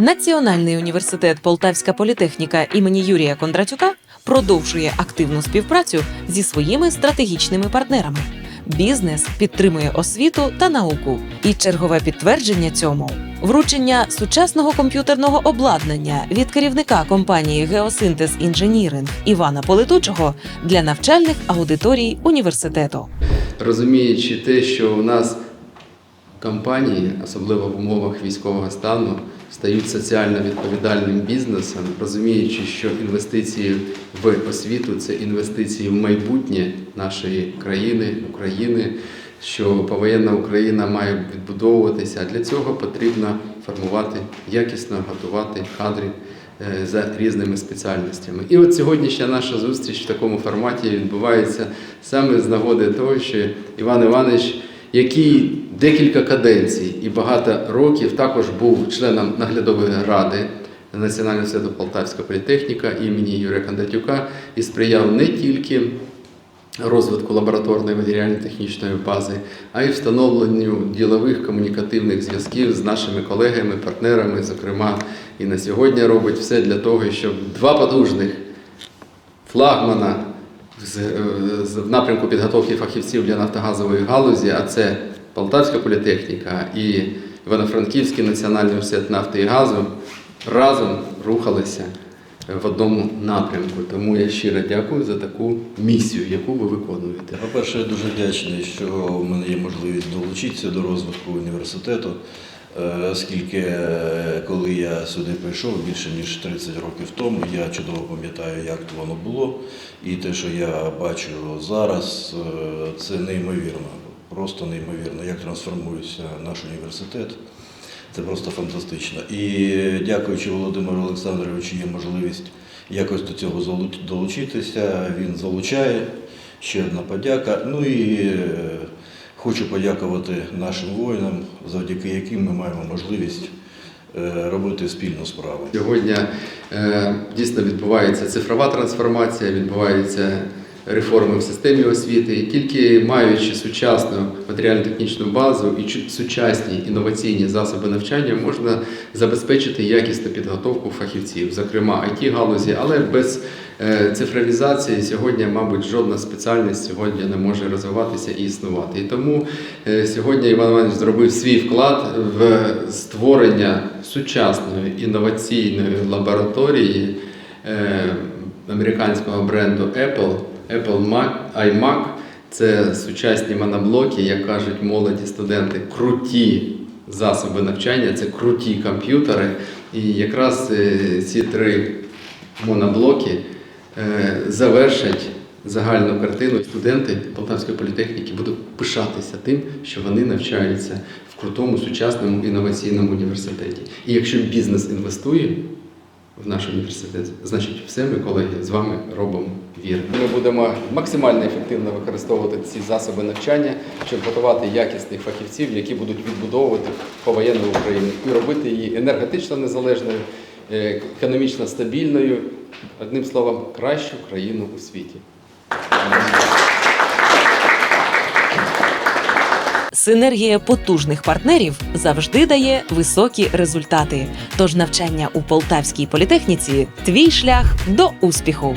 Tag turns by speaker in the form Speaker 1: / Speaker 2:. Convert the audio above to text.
Speaker 1: Національний університет Полтавська політехніка імені Юрія Кондратюка продовжує активну співпрацю зі своїми стратегічними партнерами. Бізнес підтримує освіту та науку. І чергове підтвердження цьому вручення сучасного комп'ютерного обладнання від керівника компанії Геосинтез Інженіринг Івана Политучого для навчальних аудиторій університету.
Speaker 2: розуміючи те, що у нас компанії, особливо в умовах військового стану, стають соціально відповідальним бізнесом, розуміючи, що інвестиції в освіту це інвестиції в майбутнє нашої країни, України, що повоєнна Україна має відбудовуватися. А для цього потрібно формувати якісно готувати кадри е, за різними спеціальностями. І от сьогоднішня наша зустріч в такому форматі відбувається саме з нагоди того, що Іван Іванович, який декілька каденцій і багато років також був членом наглядової ради Національного університету Полтавська політехніка імені Юрія Кондратюка і сприяв не тільки розвитку лабораторної матеріально-технічної бази, а й встановленню ділових комунікативних зв'язків з нашими колегами, партнерами, зокрема, і на сьогодні робить все для того, щоб два потужних флагмана в напрямку підготовки фахівців для нафтогазової галузі, а це Полтавська політехніка і Івано-Франківський національний університет нафти і газу, разом рухалися в одному напрямку. Тому я щиро дякую за таку місію, яку ви виконуєте.
Speaker 3: По-перше, я дуже вдячний, що в мене є можливість долучитися до розвитку університету, е, оскільки е, коли я сюди прийшов більше ніж 30 років тому, я чудово пам'ятаю, як воно було, і те, що я бачу зараз, е, це неймовірно, просто неймовірно, як трансформується наш університет. Це просто фантастично. І дякуючи Володимиру Олександровичу, є можливість якось до цього долучитися. Він залучає. Ще одна подяка. Ну і е, хочу подякувати нашим воїнам, завдяки яким ми маємо можливість е, робити спільну справу.
Speaker 2: Сьогодні е, дійсно відбувається цифрова трансформація, відбуваються реформи в системі освіти. І тільки маючи сучасну матеріально-технічну базу і сучасні інноваційні засоби навчання, можна забезпечити якісну підготовку фахівців, зокрема it галузі, але без е, цифровізації сьогодні, мабуть, жодна спеціальність сьогодні не може розвиватися і існувати. І тому е, сьогодні Іван Іванович зробив свій вклад в створення сучасної інноваційної лабораторії е, американського бренду Apple, Apple Mac, iMac. Це сучасні моноблоки, як кажуть молоді студенти, круті засоби навчання, це круті комп'ютери. І якраз е, ці три моноблоки е, завершать загальну картину. Студенти Полтавської політехніки будуть пишатися тим, що вони навчаються в крутому сучасному інноваційному університеті. І якщо бізнес інвестує в наш університет, значить все ми, колеги, з вами робимо вірно. Ми будемо максимально ефективно використовувати ці засоби навчання, щоб готувати якісних фахівців, які будуть відбудовувати повоєнну Україну і робити її енергетично незалежною, е, економічно стабільною, одним словом, кращу країну у світі.
Speaker 1: Синергія потужних партнерів завжди дає високі результати. Тож навчання у полтавській політехніці твій шлях до успіху.